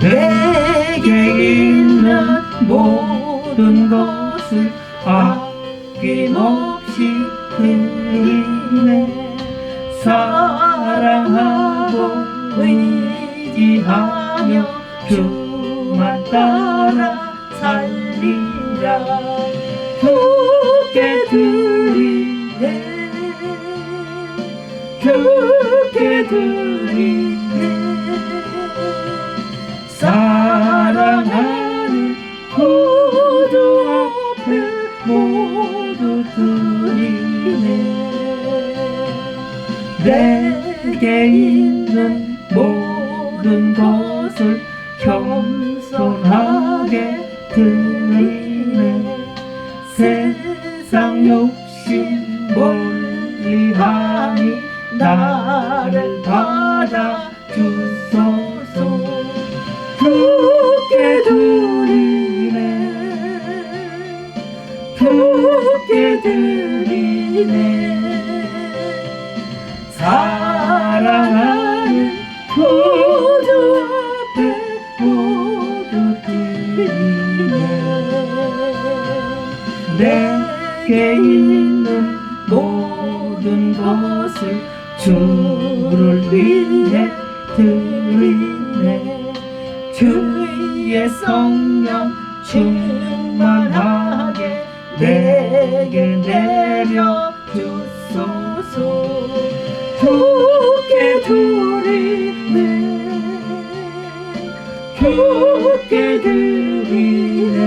내게 있는 모든 것을 아낌없이 드리네. 사랑하고 의지하며 주만 따라 살리자 주께 드리네. 주께 드리네. 내게 있는 모든 것을 겸손하게 드리네. 세상 욕심 멀리하니 나를 받아 주소서. 주께 드리네. 주께 드리네 사랑하는 앞에 모두 드리네 내게 있는 모든 것을 주를 위해 드리네. 주의 성령 충만하게 내게 내려 주께 드리네